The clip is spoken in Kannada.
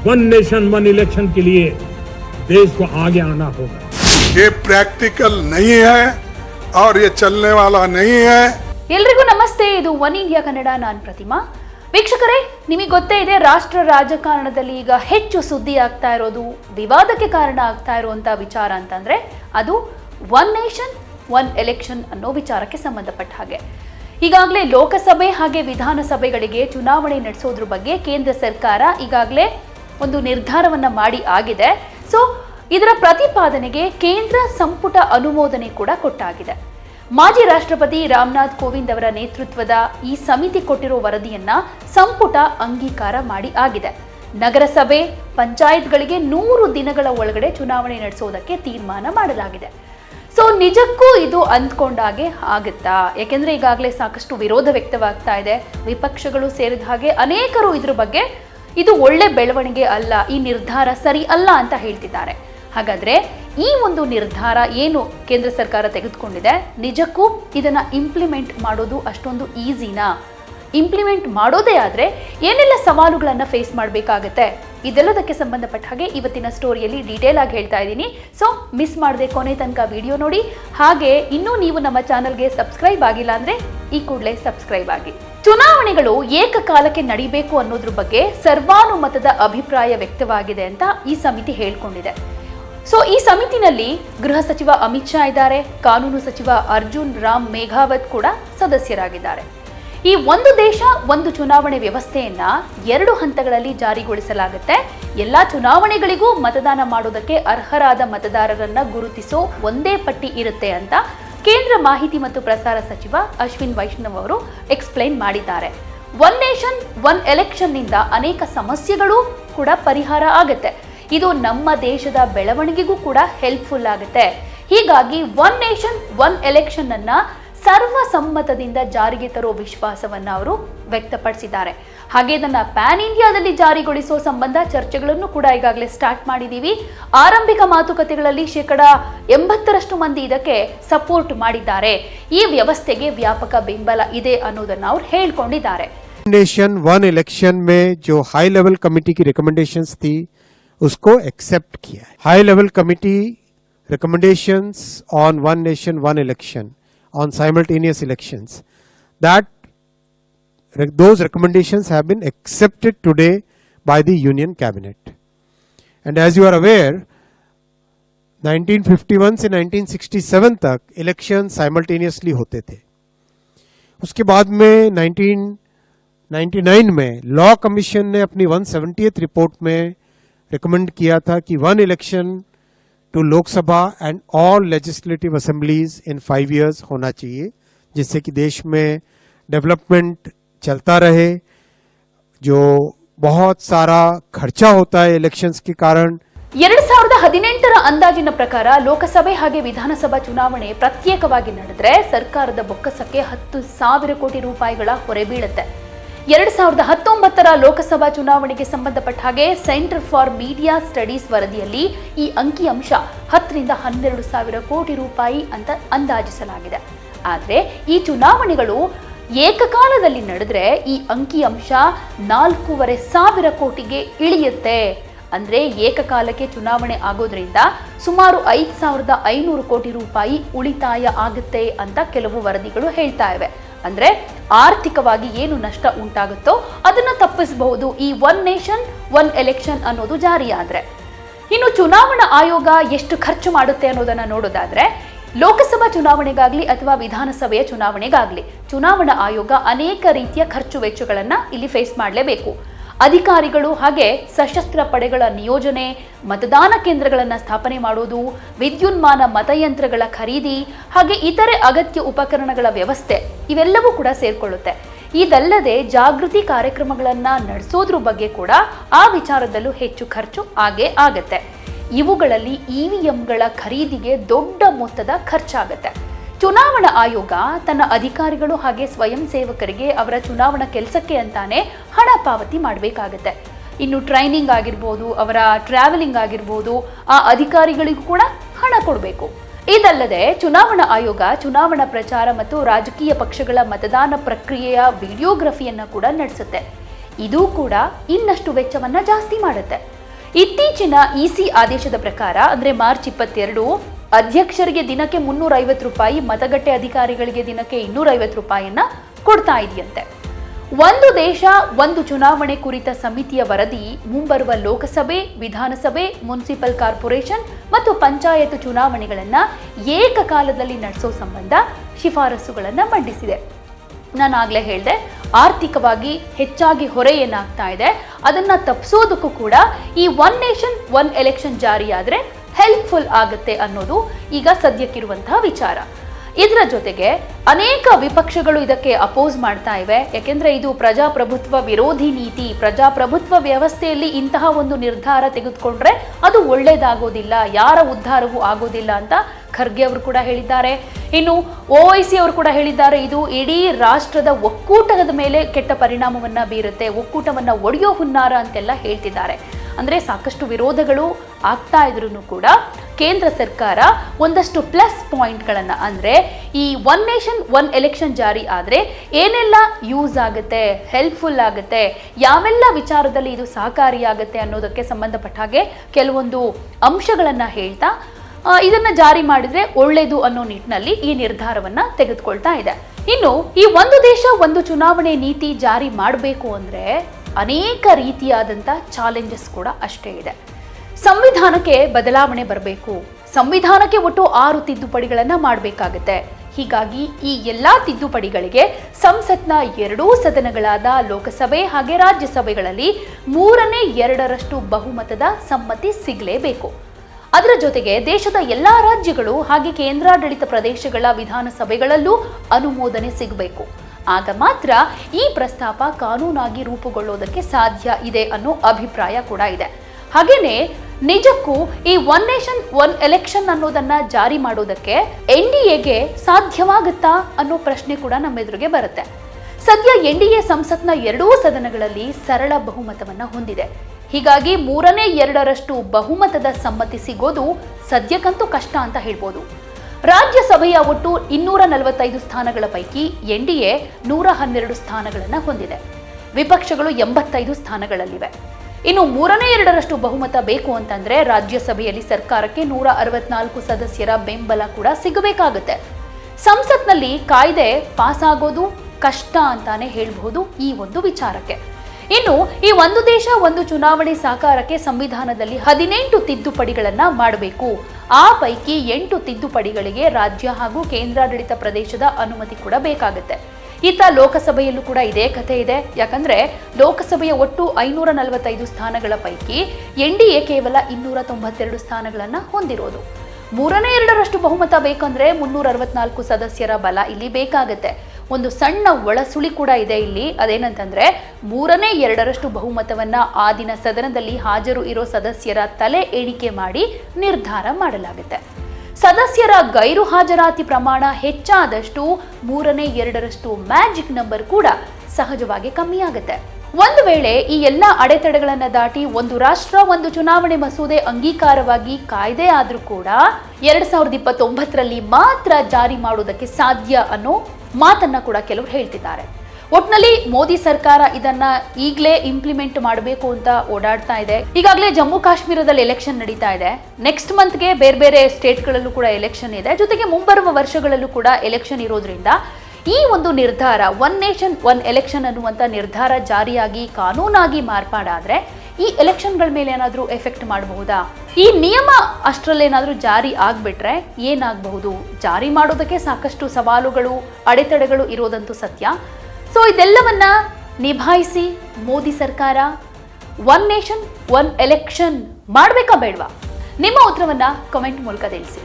वन नेशन वन इलेक्शन के लिए देश को आगे आना होगा ये प्रैक्टिकल नहीं है और ये चलने वाला नहीं है ಎಲ್ರಿಗೂ ನಮಸ್ತೆ ಇದು ಒನ್ ಇಂಡಿಯಾ ಕನ್ನಡ ನಾನು ಪ್ರತಿಮಾ ವೀಕ್ಷಕರೇ ನಿಮಗೆ ಗೊತ್ತೇ ಇದೆ ರಾಷ್ಟ್ರ ರಾಜಕಾರಣದಲ್ಲಿ ಈಗ ಹೆಚ್ಚು ಸುದ್ದಿ ಆಗ್ತಾ ಇರೋದು ವಿವಾದಕ್ಕೆ ಕಾರಣ ಆಗ್ತಾ ಇರುವಂತ ವಿಚಾರ ಅಂತಂದ್ರೆ ಅದು ಒನ್ ನೇಷನ್ ಒನ್ ಎಲೆಕ್ಷನ್ ಅನ್ನೋ ವಿಚಾರಕ್ಕೆ ಸಂಬಂಧಪಟ್ಟ ಹಾಗೆ ಈಗಾಗಲೇ ಲೋಕಸಭೆ ಹಾಗೆ ವಿಧಾನಸಭೆಗಳಿಗೆ ಚುನಾವಣೆ ನಡೆಸೋದ್ರ ಬಗ್ಗೆ ಕೇಂದ್ರ ಸರ್ಕಾರ ಈಗಾಗಲೇ ಒಂದು ನಿರ್ಧಾರವನ್ನ ಮಾಡಿ ಆಗಿದೆ. ಸೊ ಇದರ ಪ್ರತಿಪಾದನೆಗೆ ಕೇಂದ್ರ ಸಂಪುಟ ಅನುಮೋದನೆ ಕೂಡ ಕೊಟ್ಟಾಗಿದೆ. ಮಾಜಿ ರಾಷ್ಟ್ರಪತಿ ರಾಮನಾಥ್ ಕೋವಿಂದ್ ಅವರ ನೇತೃತ್ವದ ಈ ಸಮಿತಿ ಕೊಟ್ಟಿರೋ ವರದಿಯನ್ನ ಸಂಪುಟ ಅಂಗೀಕಾರ ಮಾಡಿ ಆಗಿದೆ. ನಗರಸಭೆ, ಪಂಚಾಯತ್ಗಳಿಗೆ ನೂರು ದಿನಗಳ ಒಳಗಡೆ ಚುನಾವಣೆ ನಡೆಸೋದಕ್ಕೆ ತೀರ್ಮಾನ ಮಾಡಲಾಗಿದೆ. ಸೊ ನಿಜಕ್ಕೂ ಇದು ಅಂದ್ಕೊಂಡಾಗೆ ಆಗುತ್ತಾ? ಯಾಕೆಂದ್ರೆ ಈಗಾಗಲೇ ಸಾಕಷ್ಟು ವಿರೋಧ ವ್ಯಕ್ತವಾಗ್ತಾ ಇದೆ. ವಿಪಕ್ಷಗಳು ಸೇರಿದ ಹಾಗೆ ಅನೇಕರು ಇದ್ರ ಬಗ್ಗೆ ಇದು ಒಳ್ಳೆ ಬೆಳವಣಿಗೆ ಅಲ್ಲ, ಈ ನಿರ್ಧಾರ ಸರಿ ಅಲ್ಲ ಅಂತ ಹೇಳ್ತಿದ್ದಾರೆ. ಹಾಗಾದ್ರೆ ಈ ಒಂದು ನಿರ್ಧಾರ ಏನು ಕೇಂದ್ರ ಸರ್ಕಾರ ತೆಗೆದುಕೊಂಡಿದೆ? ನಿಜಕ್ಕೂ ಇದನ್ನ ಇಂಪ್ಲಿಮೆಂಟ್ ಮಾಡೋದು ಅಷ್ಟೊಂದು ಈಸಿನಾ? ಇಂಪ್ಲಿಮೆಂಟ್ ಮಾಡೋದೇ ಆದರೆ ಏನೆಲ್ಲ ಸವಾಲುಗಳನ್ನು ಫೇಸ್ ಮಾಡಬೇಕಾಗತ್ತೆ? ಇದೆಲ್ಲದಕ್ಕೆ ಸಂಬಂಧಪಟ್ಟ ಹಾಗೆ ಇವತ್ತಿನ ಸ್ಟೋರಿಯಲ್ಲಿ ಡೀಟೇಲ್ ಆಗಿ ಹೇಳ್ತಾ ಇದ್ದೀನಿ. ಸೊ ಮಿಸ್ ಮಾಡದೆ ಕೊನೆ ತನಕ ವಿಡಿಯೋ ನೋಡಿ. ಹಾಗೆ ಇನ್ನೂ ನೀವು ನಮ್ಮ ಚಾನಲ್ಗೆ ಸಬ್ಸ್ಕ್ರೈಬ್ ಆಗಿಲ್ಲ ಅಂದರೆ ಈ ಕೂಡಲೇ ಸಬ್ಸ್ಕ್ರೈಬ್ ಆಗಿ. ಚುನಾವಣೆಗಳು ಏಕಕಾಲಕ್ಕೆ ನಡೀಬೇಕು ಅನ್ನೋದ್ರ ಬಗ್ಗೆ ಸರ್ವಾನುಮತದ ಅಭಿಪ್ರಾಯ ವ್ಯಕ್ತವಾಗಿದೆ ಅಂತ ಈ ಸಮಿತಿ ಹೇಳ್ಕೊಂಡಿದೆ. ಸೊ ಈ ಸಮಿತಿನಲ್ಲಿ ಗೃಹ ಸಚಿವ ಅಮಿತ್ ಶಾ ಇದ್ದಾರೆ, ಕಾನೂನು ಸಚಿವ ಅರ್ಜುನ್ ರಾಮ್ ಮೇಘಾವತ್ ಕೂಡ ಸದಸ್ಯರಾಗಿದ್ದಾರೆ. ಈ ಒಂದು ದೇಶ, ಒಂದು ಚುನಾವಣೆ ವ್ಯವಸ್ಥೆಯನ್ನ ಎರಡು ಹಂತಗಳಲ್ಲಿ ಜಾರಿಗೊಳಿಸಲಾಗುತ್ತೆ. ಎಲ್ಲ ಚುನಾವಣೆಗಳಿಗೂ ಮತದಾನ ಮಾಡೋದಕ್ಕೆ ಅರ್ಹರಾದ ಮತದಾರರನ್ನ ಗುರುತಿಸೋ ಒಂದೇ ಪಟ್ಟಿ ಇರುತ್ತೆ ಅಂತ ಕೇಂದ್ರ ಮಾಹಿತಿ ಮತ್ತು ಪ್ರಸಾರ ಸಚಿವ ಅಶ್ವಿನ್ ವೈಷ್ಣವ್ ಅವರು ಎಕ್ಸ್ಪ್ಲೈನ್ ಮಾಡಿದ್ದಾರೆ. ಒನ್ ನೇಷನ್ ಒನ್ ಎಲೆಕ್ಷನ್ನಿಂದ ಅನೇಕ ಸಮಸ್ಯೆಗಳು ಕೂಡ ಪರಿಹಾರ ಆಗುತ್ತೆ. ಇದು ನಮ್ಮ ದೇಶದ ಬೆಳವಣಿಗೆಗೂ ಕೂಡ ಹೆಲ್ಪ್ಫುಲ್ ಆಗುತ್ತೆ. ಹೀಗಾಗಿ ಒನ್ ನೇಷನ್ ಒನ್ ಎಲೆಕ್ಷನ್ ಅನ್ನ ಸರ್ವಸಮ್ಮತದಿಂದ ಜಾರಿಗೆ ತರೋ ವಿಶ್ವಾಸವನ್ನ ಅವರು ವ್ಯಕ್ತಪಡಿಸಿದ್ದಾರೆ ಹಾಗೆ ಇದನ್ನ ಪ್ಯಾನ್ ಇಂಡಿಯಾದಲ್ಲಿ ಜಾರಿಗೊಳಿಸೋ ಸಂಬಂಧ ಚರ್ಚೆಗಳನ್ನು ಕೂಡ ಈಗಾಗಲೇ ಸ್ಟಾರ್ಟ್ ಮಾಡಿದ್ದೀವಿ ಆರಂಭಿಕ ಮಾತುಕತೆಗಳಲ್ಲಿ ಶೇಕಡ ಎಂಬತ್ತರಷ್ಟು ಮಂದಿ ಇದಕ್ಕೆ ಸಪೋರ್ಟ್ ಮಾಡಿದ್ದಾರೆ ಈ ವ್ಯವಸ್ಥೆಗೆ ವ್ಯಾಪಕ ಬೆಂಬಲ ಇದೆ ಅನ್ನೋದನ್ನ ಅವ್ರು ಹೇಳ್ಕೊಂಡಿದ್ದಾರೆ नेशन वन इलेक्शन में जो हाई लेवल कमेटी की रिकमेंडेशंस थी उसको एक्सेप्ट किया है high level committee recommendations on one nation one election on simultaneous elections that re- those recommendations have been accepted today by the union cabinet. And as you are aware 1951 से 1967 तक इलेक्शन साइमल्टेनियसली होते थे। उसके बाद में 1999 में लॉ कमीशन ने अपनी 170th रिपोर्ट में रिकमेंड किया था कि one election to Lok Sabha and all legislative assemblies in five years होना चाहिए, जिससे कि देश में डेवलपमेंट चलता रहे जो बहुत सारा खर्चा होता है इलेक्शंस के कारण ಎರಡ್ ಸಾವಿರದ ಹದಿನೆಂಟರ ಅಂದಾಜಿನ ಪ್ರಕಾರ ಲೋಕಸಭೆ ಹಾಗೆ ವಿಧಾನಸಭಾ ಚುನಾವಣೆ ಪ್ರತ್ಯೇಕವಾಗಿ ನಡೆದ್ರೆ ಸರ್ಕಾರದ ಬೊಕ್ಕಸಕ್ಕೆ ಹತ್ತು ಸಾವಿರ ಕೋಟಿ ರೂಪಾಯಿಗಳ ಹೊರೆ ಬೀಳುತ್ತೆ ಎರಡ್ ಸಾವಿರದ ಹತ್ತೊಂಬತ್ತರ ಲೋಕಸಭಾ ಚುನಾವಣೆಗೆ ಸಂಬಂಧಪಟ್ಟ ಹಾಗೆ ಸೆಂಟರ್ ಫಾರ್ ಮೀಡಿಯಾ ಸ್ಟಡೀಸ್ ವರದಿಯಲ್ಲಿ ಈ ಅಂಕಿಅಂಶ ಹತ್ತರಿಂದ ಹನ್ನೆರಡು ಸಾವಿರ ಕೋಟಿ ರೂಪಾಯಿ ಅಂತ ಅಂದಾಜಿಸಲಾಗಿದೆ ಆದರೆ ಈ ಚುನಾವಣೆಗಳು ಏಕಕಾಲದಲ್ಲಿ ನಡೆದ್ರೆ ಈ ಅಂಕಿಅಂಶ ನಾಲ್ಕೂವರೆ ಸಾವಿರ ಕೋಟಿಗೆ ಇಳಿಯುತ್ತೆ. ಅಂದ್ರೆ ಏಕಕಾಲಕ್ಕೆ ಚುನಾವಣೆ ಆಗೋದ್ರಿಂದ ಸುಮಾರು ಐದು ಸಾವಿರದ ಐನೂರು ಕೋಟಿ ರೂಪಾಯಿ ಉಳಿತಾಯ ಆಗುತ್ತೆ ಅಂತ ಕೆಲವು ವರದಿಗಳು ಹೇಳ್ತಾ ಇವೆ. ಅಂದ್ರೆ ಆರ್ಥಿಕವಾಗಿ ಏನು ನಷ್ಟ ಉಂಟಾಗುತ್ತೋ ಅದನ್ನ ತಪ್ಪಿಸಬಹುದು ಈ ಒನ್ ನೇಷನ್, ಒನ್ ಎಲೆಕ್ಷನ್ ಅನ್ನೋದು ಜಾರಿಯಾದ್ರೆ. ಇನ್ನು ಚುನಾವಣಾ ಆಯೋಗ ಎಷ್ಟು ಖರ್ಚು ಮಾಡುತ್ತೆ ಅನ್ನೋದನ್ನ ನೋಡೋದಾದ್ರೆ ಲೋಕಸಭಾ ಚುನಾವಣೆಗಾಗಲಿ ಅಥವಾ ವಿಧಾನಸಭೆಯ ಚುನಾವಣೆಗಾಗಲಿ, ಚುನಾವಣಾ ಆಯೋಗ ಅನೇಕ ರೀತಿಯ ಖರ್ಚು ವೆಚ್ಚಗಳನ್ನು ಇಲ್ಲಿ ಫೇಸ್ ಮಾಡಲೇಬೇಕು. ಅಧಿಕಾರಿಗಳು ಹಾಗೆ ಸಶಸ್ತ್ರ ಪಡೆಗಳ ನಿಯೋಜನೆ, ಮತದಾನ ಕೇಂದ್ರಗಳನ್ನು ಸ್ಥಾಪನೆ ಮಾಡೋದು, ವಿದ್ಯುನ್ಮಾನ ಮತಯಂತ್ರಗಳ ಖರೀದಿ, ಹಾಗೆ ಇತರೆ ಅಗತ್ಯ ಉಪಕರಣಗಳ ವ್ಯವಸ್ಥೆ ಇವೆಲ್ಲವೂ ಕೂಡ ಸೇರ್ಕೊಳ್ಳುತ್ತೆ. ಇದಲ್ಲದೆ ಜಾಗೃತಿ ಕಾರ್ಯಕ್ರಮಗಳನ್ನು ನಡೆಸೋದ್ರ ಬಗ್ಗೆ ಕೂಡ ಆ ವಿಚಾರದಲ್ಲೂ ಹೆಚ್ಚು ಖರ್ಚು ಆಗೇ ಆಗತ್ತೆ. ಇವುಗಳಲ್ಲಿ ಇವಿಎಂಗಳ ಖರೀದಿಗೆ ದೊಡ್ಡ ಮೊತ್ತದ ಖರ್ಚಾಗತ್ತೆ. ಚುನಾವಣಾ ಆಯೋಗ ತನ್ನ ಅಧಿಕಾರಿಗಳು ಹಾಗೆ ಸ್ವಯಂ ಸೇವಕರಿಗೆ ಅವರ ಚುನಾವಣಾ ಕೆಲಸಕ್ಕೆ ಅಂತಾನೆ ಹಣ ಪಾವತಿ ಮಾಡಬೇಕಾಗತ್ತೆ. ಇನ್ನು ಟ್ರೈನಿಂಗ್ ಆಗಿರ್ಬೋದು, ಅವರ ಟ್ರಾವೆಲಿಂಗ್ ಆಗಿರ್ಬೋದು, ಆ ಅಧಿಕಾರಿಗಳಿಗೂ ಕೂಡ ಹಣ ಕೊಡಬೇಕು. ಇದಲ್ಲದೆ ಚುನಾವಣಾ ಆಯೋಗ ಚುನಾವಣಾ ಪ್ರಚಾರ ಮತ್ತು ರಾಜಕೀಯ ಪಕ್ಷಗಳ ಮತದಾನ ಪ್ರಕ್ರಿಯೆಯ ವಿಡಿಯೋಗ್ರಫಿಯನ್ನು ಕೂಡ ನಡೆಸುತ್ತೆ. ಇದು ಕೂಡ ಇನ್ನಷ್ಟು ವೆಚ್ಚವನ್ನು ಜಾಸ್ತಿ ಮಾಡುತ್ತೆ. ಇತ್ತೀಚಿನ ಇಸಿ ಆದೇಶದ ಪ್ರಕಾರ, ಅಂದ್ರೆ ಮಾರ್ಚ್ ಇಪ್ಪತ್ತೆರಡು, ಅಧ್ಯಕ್ಷರಿಗೆ ದಿನಕ್ಕೆ ಮುನ್ನೂರ ಐವತ್ತು ರೂಪಾಯಿ, ಮತಗಟ್ಟೆ ಅಧಿಕಾರಿಗಳಿಗೆ ದಿನಕ್ಕೆ ಇನ್ನೂರ ಐವತ್ತು ರೂಪಾಯಿಯನ್ನ ಕೊಡ್ತಾ ಇದೆಯಂತೆ. ಒಂದು ದೇಶ, ಒಂದು ಚುನಾವಣೆ ಕುರಿತ ಸಮಿತಿಯ ವರದಿ ಮುಂಬರುವ ಲೋಕಸಭೆ, ವಿಧಾನಸಭೆ, ಮುನ್ಸಿಪಲ್ ಕಾರ್ಪೊರೇಷನ್ ಮತ್ತು ಪಂಚಾಯತ್ ಚುನಾವಣೆಗಳನ್ನ ಏಕಕಾಲದಲ್ಲಿ ನಡೆಸೋ ಸಂಬಂಧ ಶಿಫಾರಸುಗಳನ್ನು ಮಂಡಿಸಿದೆ. ನಾನು ಆಗಲೇ ಹೇಳಿದೆ, ಆರ್ಥಿಕವಾಗಿ ಹೆಚ್ಚಾಗಿ ಹೊರೆ ಏನಾಗ್ತಾ ಇದೆ, ಅದನ್ನ ತಪ್ಪಿಸೋದಕ್ಕೂ ಕೂಡ ಈ ಒನ್ ನೇಷನ್, ಒನ್ ಎಲೆಕ್ಷನ್ ಜಾರಿಯಾದರೆ ಹೆಲ್ಪ್ಫುಲ್ ಆಗುತ್ತೆ ಅನ್ನೋದು ಈಗ ಸದ್ಯಕ್ಕಿರುವಂತಹ ವಿಚಾರ. ಇದರ ಜೊತೆಗೆ ಅನೇಕ ವಿಪಕ್ಷಗಳು ಇದಕ್ಕೆ ಅಪೋಸ್ ಮಾಡ್ತಾ ಇವೆ, ಯಾಕೆಂದ್ರೆ ಇದು ಪ್ರಜಾಪ್ರಭುತ್ವ ವಿರೋಧಿ ನೀತಿ, ಪ್ರಜಾಪ್ರಭುತ್ವ ವ್ಯವಸ್ಥೆಯಲ್ಲಿ ಇಂತಹ ಒಂದು ನಿರ್ಧಾರ ತೆಗೆದುಕೊಂಡ್ರೆ ಅದು ಒಳ್ಳೇದಾಗೋದಿಲ್ಲ, ಯಾರ ಉದ್ಧಾರವೂ ಆಗೋದಿಲ್ಲ ಅಂತ ಖರ್ಗೆ ಅವರು ಕೂಡ ಹೇಳಿದ್ದಾರೆ. ಇನ್ನು ಓವೈಸಿ ಅವರು ಕೂಡ ಹೇಳಿದ್ದಾರೆ, ಇದು ಇಡೀ ರಾಷ್ಟ್ರದ ಒಕ್ಕೂಟದ ಮೇಲೆ ಕೆಟ್ಟ ಪರಿಣಾಮವನ್ನ ಬೀರುತ್ತೆ, ಒಕ್ಕೂಟವನ್ನ ಒಡೆಯೋ ಹುನ್ನಾರ ಅಂತೆಲ್ಲ ಹೇಳ್ತಿದ್ದಾರೆ. ಅಂದ್ರೆ ಸಾಕಷ್ಟು ವಿರೋಧಗಳು ಆಗ್ತಾ ಇದ್ರೂ ಕೂಡ ಕೇಂದ್ರ ಸರ್ಕಾರ ಒಂದಷ್ಟು ಪ್ಲಸ್ ಪಾಯಿಂಟ್ಗಳನ್ನು, ಅಂದರೆ ಈ ಒನ್ ನೇಷನ್, ಒನ್ ಎಲೆಕ್ಷನ್ ಜಾರಿ ಆದರೆ ಏನೆಲ್ಲ ಯೂಸ್ ಆಗುತ್ತೆ, ಹೆಲ್ಪ್ಫುಲ್ ಆಗುತ್ತೆ, ಯಾವೆಲ್ಲ ವಿಚಾರದಲ್ಲಿ ಇದು ಸಹಕಾರಿಯಾಗುತ್ತೆ ಅನ್ನೋದಕ್ಕೆ ಸಂಬಂಧಪಟ್ಟ ಹಾಗೆ ಕೆಲವೊಂದು ಅಂಶಗಳನ್ನು ಹೇಳ್ತಾ ಇದನ್ನ ಜಾರಿ ಮಾಡಿದ್ರೆ ಒಳ್ಳೆಯದು ಅನ್ನೋ ನಿಟ್ಟಿನಲ್ಲಿ ಈ ನಿರ್ಧಾರವನ್ನ ತೆಗೆದುಕೊಳ್ತಾ ಇದೆ. ಇನ್ನು ಈ ಒಂದು ದೇಶ, ಒಂದು ಚುನಾವಣೆ ನೀತಿ ಜಾರಿ ಮಾಡಬೇಕು ಅಂದ್ರೆ ಅನೇಕ ರೀತಿಯಾದಂಥ ಚಾಲೆಂಜಸ್ ಕೂಡ ಅಷ್ಟೇ ಇದೆ. ಸಂವಿಧಾನಕ್ಕೆ ಬದಲಾವಣೆ ಬರಬೇಕು. ಸಂವಿಧಾನಕ್ಕೆ ಒಟ್ಟು ಆರು ತಿದ್ದುಪಡಿಗಳನ್ನ ಮಾಡಬೇಕಾಗುತ್ತೆ. ಹೀಗಾಗಿ ಈ ಎಲ್ಲಾ ತಿದ್ದುಪಡಿಗಳಿಗೆ ಸಂಸತ್ನ ಎರಡೂ ಸದನಗಳಾದ ಲೋಕಸಭೆ ಹಾಗೆ ರಾಜ್ಯಸಭೆಗಳಲ್ಲಿ ಮೂರನೇ ಎರಡರಷ್ಟು ಬಹುಮತದ ಸಮ್ಮತಿ ಸಿಗಲೇಬೇಕು. ಅದರ ಜೊತೆಗೆ ದೇಶದ ಎಲ್ಲಾ ರಾಜ್ಯಗಳು ಹಾಗೆ ಕೇಂದ್ರಾಡಳಿತ ಪ್ರದೇಶಗಳ ವಿಧಾನಸಭೆಗಳಲ್ಲೂ ಅನುಮೋದನೆ ಸಿಗಬೇಕು. ಆಗ ಮಾತ್ರ ಈ ಪ್ರಸ್ತಾಪ ಕಾನೂನಾಗಿ ರೂಪುಗೊಳ್ಳೋದಕ್ಕೆ ಸಾಧ್ಯ ಇದೆ ಅನ್ನೋ ಅಭಿಪ್ರಾಯ ಕೂಡ ಇದೆ. ಹಾಗೇನೆ ನಿಜಕ್ಕೂ ಈ ಒನ್ ನೇಷನ್, ಒನ್ ಎಲೆಕ್ಷನ್ ಅನ್ನೋದನ್ನ ಜಾರಿ ಮಾಡೋದಕ್ಕೆ ಎನ್ ಡಿ ಎಗೆ ಸಾಧ್ಯವಾಗುತ್ತಾ ಅನ್ನೋ ಪ್ರಶ್ನೆ ಕೂಡ ನಮ್ಮೆದುರಿಗೆ ಬರುತ್ತೆ. ಸದ್ಯ ಎನ್ ಡಿ ಎ ಸಂಸತ್ನ ಎರಡೂ ಸದನಗಳಲ್ಲಿ ಸರಳ ಬಹುಮತವನ್ನ ಹೊಂದಿದೆ. ಹೀಗಾಗಿ ಮೂರನೇ ಎರಡರಷ್ಟು ಬಹುಮತದ ಸಮ್ಮತಿ ಸಿಗೋದು ಸದ್ಯಕ್ಕಂತೂ ಕಷ್ಟ ಅಂತ ಹೇಳ್ಬೋದು. ರಾಜ್ಯಸಭೆಯ ಒಟ್ಟು ಇನ್ನೂರ ನಲವತ್ತೈದು ಸ್ಥಾನಗಳ ಪೈಕಿ ಎನ್ಡಿಎ ನೂರ ಹನ್ನೆರಡು ಸ್ಥಾನಗಳನ್ನು ಹೊಂದಿದೆ. ವಿಪಕ್ಷಗಳು ಎಂಬತ್ತೈದು ಸ್ಥಾನಗಳಲ್ಲಿವೆ. ಇನ್ನು ಮೂರನೇ ಎರಡರಷ್ಟು ಬಹುಮತ ಬೇಕು ಅಂತಂದ್ರೆ ರಾಜ್ಯಸಭೆಯಲ್ಲಿ ಸರ್ಕಾರಕ್ಕೆ ನೂರ ಅರವತ್ನಾಲ್ಕು ಸದಸ್ಯರ ಬೆಂಬಲ ಕೂಡ ಸಿಗಬೇಕಾಗುತ್ತೆ. ಸಂಸತ್ನಲ್ಲಿ ಕಾಯ್ದೆ ಪಾಸ್ ಆಗೋದು ಕಷ್ಟ ಅಂತಾನೆ ಹೇಳ್ಬಹುದು ಈ ಒಂದು ವಿಚಾರಕ್ಕೆ. ಇನ್ನು ಈ ಒಂದು ದೇಶ, ಒಂದು ಚುನಾವಣೆ ಸಾಕಾರಕ್ಕೆ ಸಂವಿಧಾನದಲ್ಲಿ ಹದಿನೆಂಟು ತಿದ್ದುಪಡಿಗಳನ್ನ ಮಾಡಬೇಕು. ಆ ಪೈಕಿ ಎಂಟು ತಿದ್ದುಪಡಿಗಳಿಗೆ ರಾಜ್ಯ ಹಾಗೂ ಕೇಂದ್ರಾಡಳಿತ ಪ್ರದೇಶದ ಅನುಮತಿ ಕೂಡ ಬೇಕಾಗುತ್ತೆ. ಇತ್ತ ಲೋಕಸಭೆಯಲ್ಲೂ ಕೂಡ ಇದೇ ಕಥೆ ಇದೆ. ಯಾಕಂದ್ರೆ ಲೋಕಸಭೆಯ ಒಟ್ಟು ಐನೂರ ನಲವತ್ತೈದು ಸ್ಥಾನಗಳ ಪೈಕಿ ಎನ್ ಡಿ ಎ ಕೇವಲ ಇನ್ನೂರ ತೊಂಬತ್ತೆರಡು ಸ್ಥಾನಗಳನ್ನು ಹೊಂದಿರೋದು. ಮೂರನೇ ಎರಡರಷ್ಟು ಬಹುಮತ ಬೇಕಂದ್ರೆ ಮುನ್ನೂರ ಅರವತ್ನಾಲ್ಕು ಸದಸ್ಯರ ಬಲ ಇಲ್ಲಿ ಬೇಕಾಗತ್ತೆ. ಒಂದು ಸಣ್ಣ ಒಳಸುಳಿ ಕೂಡ ಇದೆ ಇಲ್ಲಿ. ಅದೇನಂತಂದ್ರೆ, ಮೂರನೇ ಎರಡರಷ್ಟು ಬಹುಮತವನ್ನ ಆ ದಿನ ಸದನದಲ್ಲಿ ಹಾಜರು ಇರೋ ಸದಸ್ಯರ ತಲೆ ಎಣಿಕೆ ಮಾಡಿ ನಿರ್ಧಾರ ಮಾಡಲಾಗುತ್ತೆ. ಸದಸ್ಯರ ಗೈರು ಹಾಜರಾತಿ ಪ್ರಮಾಣ ಹೆಚ್ಚಾದಷ್ಟು ಮೂರನೇ ಎರಡರಷ್ಟು ಮ್ಯಾಜಿಕ್ ನಂಬರ್ ಕೂಡ ಸಹಜವಾಗಿ ಕಮ್ಮಿಯಾಗುತ್ತೆ. ಒಂದು ವೇಳೆ ಈ ಎಲ್ಲ ಅಡೆತಡೆಗಳನ್ನು ದಾಟಿ ಒಂದು ರಾಷ್ಟ್ರ, ಒಂದು ಚುನಾವಣೆ ಮಸೂದೆ ಅಂಗೀಕಾರವಾಗಿ ಕಾಯ್ದೆ ಆದರೂ ಕೂಡ ಎರಡ್ ಸಾವಿರದ ಇಪ್ಪತ್ತೊಂಬತ್ತರಲ್ಲಿ ಮಾತ್ರ ಜಾರಿ ಮಾಡುವುದಕ್ಕೆ ಸಾಧ್ಯ ಅನ್ನೋ ಮಾತನ್ನ ಕೂಡ ಕೆಲವರು ಹೇಳ್ತಿದ್ದಾರೆ. ಒಟ್ನಲ್ಲಿ ಮೋದಿ ಸರ್ಕಾರ ಇದನ್ನ ಈಗಲೇ ಇಂಪ್ಲಿಮೆಂಟ್ ಮಾಡಬೇಕು ಅಂತ ಓಡಾಡ್ತಾ ಇದೆ. ಈಗಾಗಲೇ ಜಮ್ಮು ಕಾಶ್ಮೀರದಲ್ಲಿ ಎಲೆಕ್ಷನ್ ನಡೀತಾ ಇದೆ. ನೆಕ್ಸ್ಟ್ ಮಂತ್ಗೆ ಬೇರೆ ಬೇರೆ ಸ್ಟೇಟ್ಗಳಲ್ಲೂ ಕೂಡ ಎಲೆಕ್ಷನ್ ಇದೆ. ಜೊತೆಗೆ ಮುಂಬರುವ ವರ್ಷಗಳಲ್ಲೂ ಕೂಡ ಎಲೆಕ್ಷನ್ ಇರೋದ್ರಿಂದ ಈ ಒಂದು ನಿರ್ಧಾರ ಒನ್ ನೇಷನ್ ಒನ್ ಎಲೆಕ್ಷನ್ ಅನ್ನುವಂಥ ನಿರ್ಧಾರ ಜಾರಿಯಾಗಿ ಕಾನೂನಾಗಿ ಮಾರ್ಪಾಡಾದ್ರೆ ಈ ಎಲೆಕ್ಷನ್ಗಳ ಮೇಲೆ ಏನಾದರೂ ಎಫೆಕ್ಟ್ ಮಾಡಬಹುದಾ? ಈ ನಿಯಮ ಅಷ್ಟರಲ್ಲೇನಾದರೂ ಜಾರಿ ಆಗ್ಬಿಟ್ರೆ ಏನಾಗಬಹುದು? ಜಾರಿ ಮಾಡೋದಕ್ಕೆ ಸಾಕಷ್ಟು ಸವಾಲುಗಳು, ಅಡೆತಡೆಗಳು ಇರೋದಂತೂ ಸತ್ಯ. ಸೊ ಇದೆಲ್ಲವನ್ನ ನಿಭಾಯಿಸಿ ಮೋದಿ ಸರ್ಕಾರ ಒನ್ ನೇಷನ್ ಒನ್ ಎಲೆಕ್ಷನ್ ಮಾಡಬೇಕಾ ಬೇಡವಾ? ನಿಮ್ಮ ಉತ್ತರವನ್ನ ಕಮೆಂಟ್ ಮೂಲಕ ತಿಳಿಸಿ.